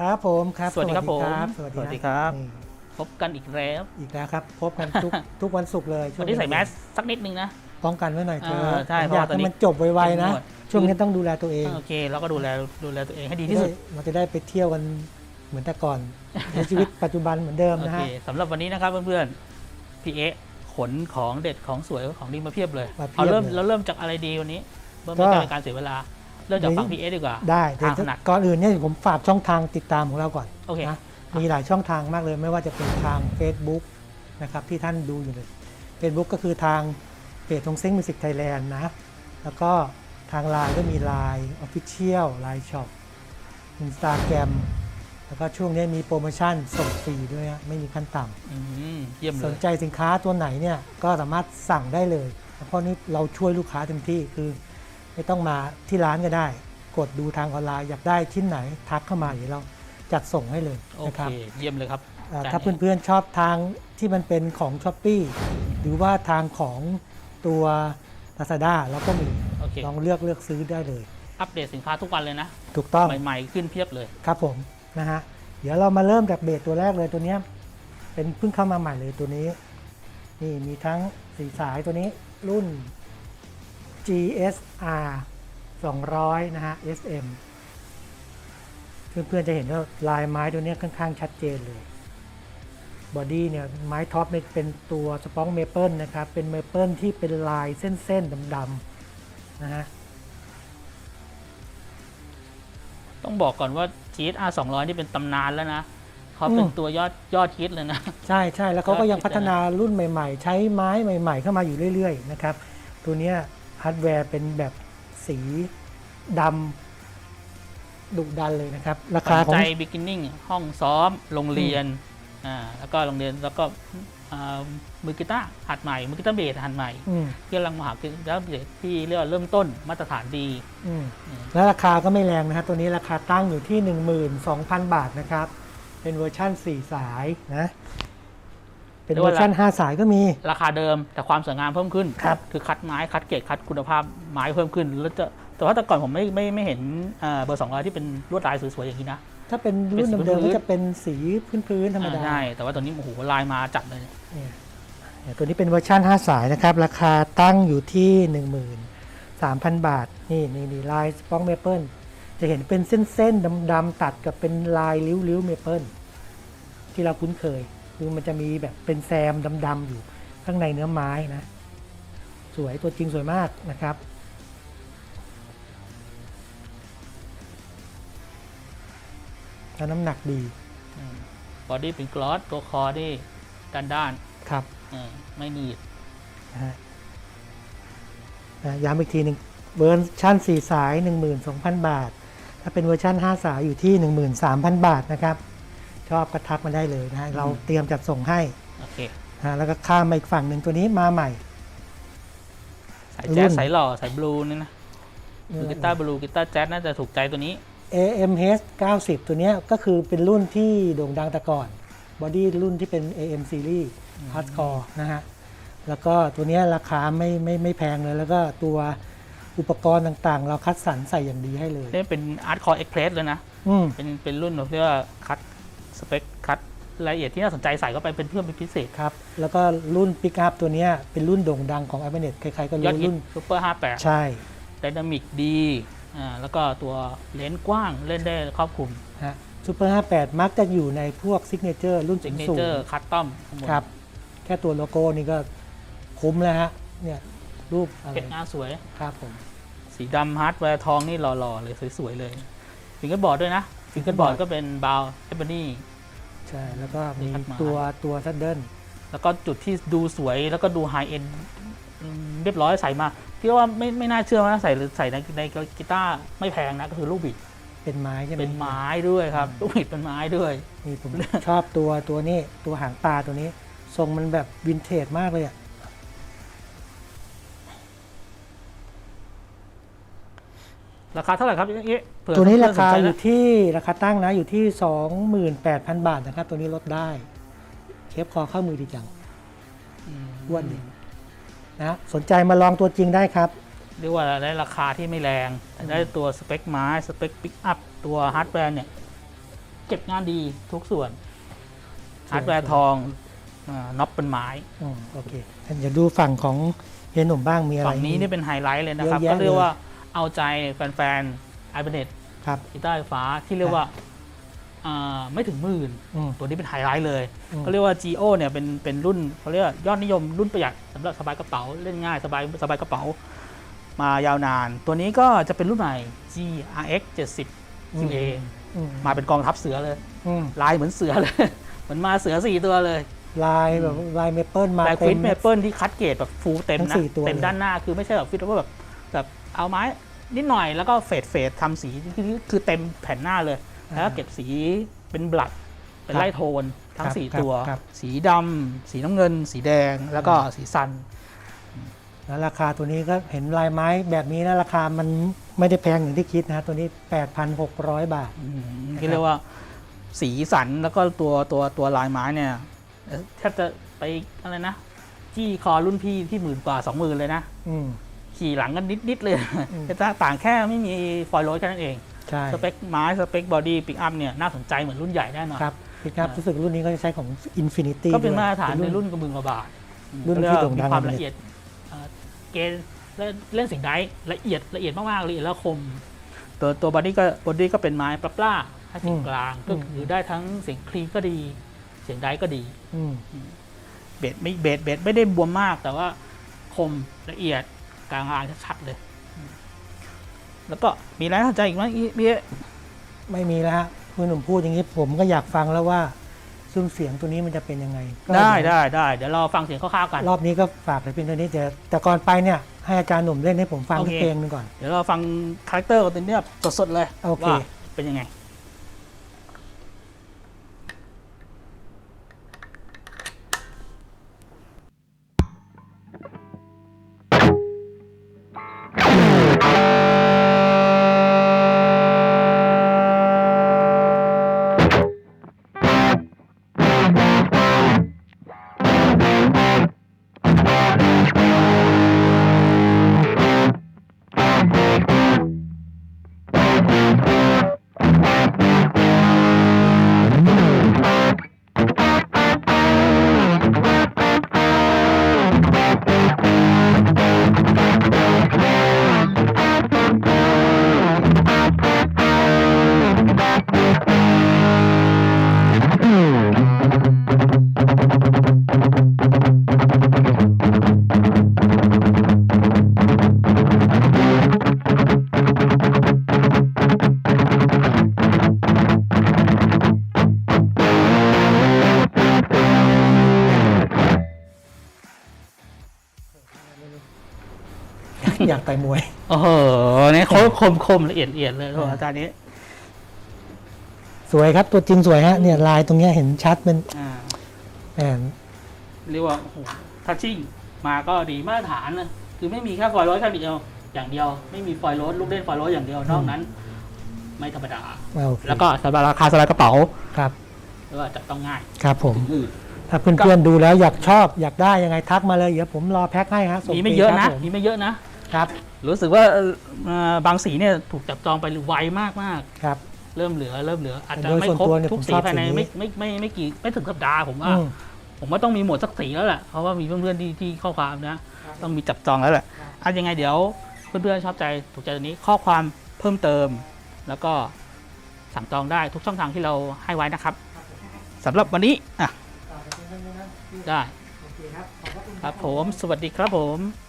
ครับผมครับสวัสดีครับผมสวัสสวัสดีดีครับนี่พบกันอีกแล้ว อีกแล้วครับ พบกันทุกทุกวันศุกร์เลยช่วันนี้ใส่แมสสักนิดนึงนะป้องกันไว้หน่อยเถเออะอใช่ผมอยากเพราะว่าตอนให้นี้มันจบไวๆนะเข้มงวดช่วงนี้ต้องดูแลตัวเองโอเคเราก็ดูแลดูแลตัวเองให้ดีที่สุดเราจะได้ไปเที่ยวกันเหมือนแต่ก่อนในชีวิตปัจจุบันเหมือนเดิมโอนะเคฮะสำหรับวันนี้นะครับเพื่อนๆพี่เอะขนของเด็ดของสวยของดีมาเพียบเลยมาเพียบเอาเริ่มเลยเราเริ่มจากอะไรดีวันนี้เริ่มก็ไม่เป็นการเสียเวลา เริ่มจากฝั่งพี่เอะดีกว่าได้แต่ทางถนัดก่อนอื่นเนี่ยผมฝากช่องทางติดตามของเราก่อนโอเคนะมีหลายช่องทางมากเลยไม่ว่าจะเป็นทาง Facebook นะครับที่ท่านดูอยู่เลย Facebook ก็คือทางเพจทงเซ้งมิวสิกไทยแลนด์นะ แล้วก็ทางไลน์ก็มี Line Official Line Shop Instagram แล้วก็ช่วงนี้มีโปรโมชั่นส่งฟรีด้วยนะไม่มีขั้นต่ำอืมเยี่ยมเลสนยใจสินค้าตัวไหนเนี่ยก็สามารถสั่งได้เลย เพราะนี่เราช่วยลูกค้าเต็มที่คือ ไม่ต้องมาที่ร้านก็ได้ กดดูทางออนไลน์อยากได้ชิ้นไหนทักเข้ามาเดี๋ยวเราจัดส่งให้เลยโอนะเค ครับเยี่ยมเลยครับอ่าจถ้าเพื่อนๆชอบทางที่มันเป็นของช้อปปีหรือว่าทางของตัว Lazada เราก็มีโอเคลองเลือกเลือกซื้อได้เลย อัปเดตสินค้าทุกวันเลยนะ ถูกต้อง ใหม่ๆ ขึ้นเพียบเลย ครับผมนะฮะเดี๋ยวเรามาเริ่มจากเบสตัวแรกเลยตัวเนี้ยเป็นเพิ่งเข้ามาใหม่เลยตัวนี้ นี่มีทั้งสีสายตัวนี้รุ่น GSR 200 นะฮะ SM เพื่อนๆจะเห็นว่าลายไม้ตัวเนี้ยค่อนข้างชัดเจนเลย บอดี้เนี่ยไม้ท็อปเนี่ยเป็นตัวสปองเมเปิลนะครับ เป็นเมเปิลที่เป็นลายเส้นๆดำๆนะฮะ ต้องบอกก่อนว่า GSR 200 นี่เป็นตำนานแล้วนะเขาเป็นอืมตัวยอดยอดฮิตเลยนะ ใช่ใช่แล้วเขาก็ยังก็คิดพัฒนารุ่นใหม่ ๆ ใช้ไม้ใหม่ ๆ เข้ามาอยู่เรื่อย ๆ นะครับ ตัวเนี้ย ฮาร์ดแวร์เป็นแบบสีดำดุดันเลยนะครับ ราคาปัจของจัย beginning ห้องซ้อมโรงเรียนอ่าแล้วก็โรงเรียนแล้วก็อ่ามือกีตาร์หัดใหม่ มือกีตาร์เบสหัดใหม่อืมที่กำลังมาหาคือแล้วเบสที่เรียกว่าเริ่มต้นมาตรฐานดีอืมอืมแล้วราคาก็ไม่แรงนะครับตัวนี้ราคาตั้งอยู่ที่ 12,000 บาทนะครับ เป็นเวอร์ชั่น 4 สายนะ เป็นเวอร์ชั่น5 สายก็มี ราคาเดิมแต่ความสวยงามเพิ่มขึ้นครับคือคัดไม้คัดเกรดคัดคุณภาพไม้เพิ่มขึ้นแล้วจะแต่ว่าแต่ก่อนผมไม่ไม่ไม่เห็นอ่าเบอร์200ที่เป็นลวดลายสวยๆอย่างนี้นะถ้าเป็นรุ่นเป็นสีเดิมๆพื้ก็นๆจะเป็นสีพื้นๆธรรมดาอ่าใช่แต่ว่าตัวนี้โอ้โหลายมาจัดเลยเนี่ยเนี่ยตัวนี้เป็นเวอร์ชัน5 สายนะครับ ราคาตั้งอยู่ที่ 13,000 บาท นี่นี่นี่ลายสปองเมเปิลจะเห็นเป็นเส้นๆดำๆตัดกับเป็นลายริ้วๆเมเปิลที่เราคุ้นเคย คือมันจะมีแบบเป็นแซมดำๆอยู่ข้างในเนื้อไม้นะ สวยตัวจริงสวยมากนะครับ แล้วน้ำหนักดีบอดี้เป็นกลอสตัวคอที่ด้านด้านครับๆเออไม่หนีบนะฮะนะย้ำอีกทีหนึ่งเวอร์ชัน4 สาย 12,000 บาท ถ้าเป็นเวอร์ชัน5 สายอยู่ที่ 13,000 บาทนะครับ ชอบกระทักมาได้เลยนะฮะเราเตรียมจัดส่งให้โอเคนะฮะแล้วก็ข้ามมาอีกฝั่งหนึ่งตัวนี้มาใหม่ สายแจ๊สรุ่นสายหล่อสายบลูนี่นะคือกีตาร์บลูกีตาร์แจ๊สน่าจะถูกใจตัวนี้ AMH 90 ตัวเนี้ยก็คือเป็นรุ่นที่โด่งดังแต่ก่อน บอดี้รุ่นที่เป็น AM Series Hardcore นะฮะ แล้วก็ตัวเนี้ยราคาไม่ไม่ไม่แพงเลย แล้วก็ตัวอุปกรณ์ต่างๆ เราคัดสรรใส่อย่างดีให้เลย นี่เป็นอาร์ตคอร์เอ็กเพรสเลยนะ อืม เป็นเป็นรุ่นเรียกว่าคัดส เปคคัดรายละเอียดที่น่าสนใจใส่เข้าไปเป็นเพื่อเป็นพิเศษ ครับ แล้วก็รุ่นปิกอัพตัวเนี้ยเป็นรุ่นโด่งดังของ a b a n e t ใครๆก็ยอดรู้ฮิตรุ่น ซูเปอร์58ใช่ ไดนามิกดีอ่าแล้วก็ตัวเลนส์กว้างเล่นได้ครอบคลุมฮะซูเปอร์58 มักจะอยู่ในพวกซิกเนเจอร์รุ่นซิกเนสูงเจอร์คัสตอมๆครับ แค่ตัวโลโก้นี่ก็คุ้มแล้วฮะ เนี่ย รูปอะไรเป็นงานสวย ครับผม สีดำฮาร์ดแวร์ทองนี่หล่อๆเลยสวยๆเลยฟิงเกิลบอร์ดด้วยนะฟิงเกิลบอร์ดก็เป็นบาวเอเบนี่ ใช่แล้วก็มีคัดมาตัวตัวซัดเดิลแล้วก็จุดที่ดูสวยแล้วก็ดูไฮเอ็นเรียบร้อยใส่มาที่ว่าไม่ไม่น่าเชื่อว่าใส่ใส่ในในกีตาร์ไม่แพงนะก็คือลูกบิดเป็นไม้ใช่ไหมเป็นไม้ด้วยครับลูกบิดเป็นไม้ด้วยนี่ผมชอบตัวตัวนี้ตัวหางปลาตัวนี้ ทรงมันแบบวินเทจมากเลยอะ ราคาเท่าไหร่ครับเอ๊ะเผื่อตัวนี้เพื่ราอสคาใจอนะยู่ที่ราคาตั้งนะอยู่ที่ 28,000 บาทนะครับ ตัวนี้ลดได้เคปคอเข้ามือดีจังอืมอ้วนดีนะสนใจมาลองตัวจริงได้ครับเรียกว่าได้ราคาที่ไม่แรงแต่ได้ตัวสเปคไม้สเปคปิกอัพตัวฮาร์ดแวร์เนี่ย เก็บงานดีทุกส่วนฮาร์ดแวร์ทองอ่าน็อปเป็นไม้อืมโอเคเดี๋ยวดูฝั่งของเฮียหนุ่มบ้างมีอะไรฝั่งนี้นี่เป็นไฮไลท์เลยนะครับเยอะแยะก็เรียกเลยว่า เอาใจแฟนๆไอเบเน็ตครับกีตาร์ไฟฟ้าที่เรียกว่าอ่าไม่ถึงหมื่นอืมตัวนี้เป็นไฮไลท์เลยอืมก็เรียกว่า GO เนี่ยเป็นเป็นรุ่นเขาเรียกว่ายอดนิยมรุ่นประหยัดสำหรับสบายกระเป๋าเล่นง่ายสบายสบายกระเป๋ามายาวนาน ตัวนี้ก็จะเป็นรุ่นใหม่ GRX 70 QA อืมมาเป็นกองทัพเสือเลยอืมลายเหมือนเสือเลยเหมือนมาเสือสี่ตัวเลย ลายแบบลายเมเปิลมาลายคเต็วิมดเมเปิลที่คัดเกรดแบบฟูลเต็มทั้งนะสี่ตัวเต็มเลยด้านหน้าคือไม่ใช่แบบฟิตว่าแบบแบบ เอาไม้นิดหน่อยแล้วก็เฟดเฟดทำสีคือคือเต็มแผ่นหน้าเลย แล้วก็เก็บสีเป็นบลัดเป็นไล่โทนทั้งครับสี่ครับตัวครับสีดำสีน้ำเงิน สีแดงแล้วก็สีซันแล้วราคาตัวนี้ก็เห็นลายไม้แบบนี้นะราคามันไม่ได้แพงอย่างที่คิดนะตัวนี้ 8,600 บาทอืมที่เรียกว่าสีสันแล้วก็ตัวตัวตัวลายไม้เนี่ยเอ่อแทบจะไปอะไรนะ จี้คอรุ่นพี่ที่หมื่นกว่าสองหมื่นเลยนะอืม ขี่หลังกันนิด ๆ เลยอืมแต่ต่างแค่ไม่มีฟอยล์โรดแค่นั้นเอง ใช่สเปคไม้สเปคบอดี้ปิกอัพเนี่ยน่าสนใจเหมือนรุ่นใหญ่แน่นอนครับพี่ครับอ่ารู้สึกรุ่นนี้ก็จะใช้ของ Infinity ก็เป็นด้วยมาตรฐานในรุ่นกระมือกระบาทรุ่นเรียกที่ว่าโด่งดังมีความเลยละเอียดเอ่อเกณฑ์เล่นเล่นเสียงไดร์ละเอียดละเอียดมากๆละเอียดแล้วคม ตัวตัวบอดี้ก็บอดี้ก็เป็นไม้ปลาปล้าให้เสียงกลางก็คือได้ทั้งเสียงคลีนก็ดี เสียงไดร์ก็ดีอืมเบสไม่เบสเบสไม่ได้บวมมากแต่ว่าคมละเอียด กลางอ่านชัดๆเลย แล้วก็มีอะไรน่าสนใจอีกไหมอีพี่เอ๊ะไม่มีแล้วฮะคุณหนุ่มพูดอย่างนี้ผมก็อยากฟังแล้วว่าซุ้มเสียงตัวนี้มันจะเป็นยังไงก็ได้เยวได้ได้เดี๋ยวเราฟังเสียงคร่าวๆกัน รอบนี้ก็ฝากแต่เพียงเท่านี้แต่แต่ก่อนไปเนี่ยให้อาจารย์หนุ่มเล่นให้ผมฟังโอสักเค เพลงหนึงก่อน เดี๋ยวเราฟังคาแรคเตอร์ของตัวนี้แบบสดๆเลยโอเค ว่าเป็นยังไง อยากต่อยมวย โอ้โหนี่เขาคมคมละเอียดละเอียดเลยโอ้โหอาจารย์นี้สวยครับตัวจริงสวยฮะเนี่ยลายตรงเนี้ยเห็นชัดเป็นอ่าแหมเรียกว่าโอ้โหทัชชิ่งมาก็ดีมาตรฐานนะคือไม่มีแค่ฟอยล์โรดแค่เดียวอย่างเดียว ไม่มีฟอยล์โรดลูกเล่นฟอยล์โรดอย่างเดียวนอกนั้น ไม่ธรรมดา เอาโอเคแล้วก็สบายราคาสบายกระเป๋าครับแล้วก็จับต้องง่ายครับผมอืมถ้าเพื่อนๆดูแล้วอยากชอบอยากได้ยังไงทักมาเลยเดี๋ยวผมรอแพ็คให้ฮะส่งมีไม่เยอะฟรีนะ ครับผมมีไม่เยอะนะ ครับ รู้สึกว่าเอ่อเอ่อบางสีเนี่ยถูกจับจองไปไวมากมากครับ ๆเริ่มเหลือเริ่มเหลืออาจจะโดยไม่ส่วนครบตัวเนี่ยทุกผมสีชอบภายในสีนี้ไม่ไม่ไม่ไม่กี่ไม่ถึงสัปดาห์ผมว่า อืม ผมว่าต้องมีหมดสักสีแล้วแหละเพราะว่ามีเพื่อนๆที่ที่ข้อความนะต้องมีจับจองแล้วแหละอะยังไงเดี๋ยวเพื่อนๆชอบใจถูกใจตัวนี้ข้อความเพิ่มเติม แล้วก็สั่งจองได้ทุกช่องทางที่เราให้ไว้นะครับสำหรับวันนี้อะได้ครับผมสวัสดีครับผม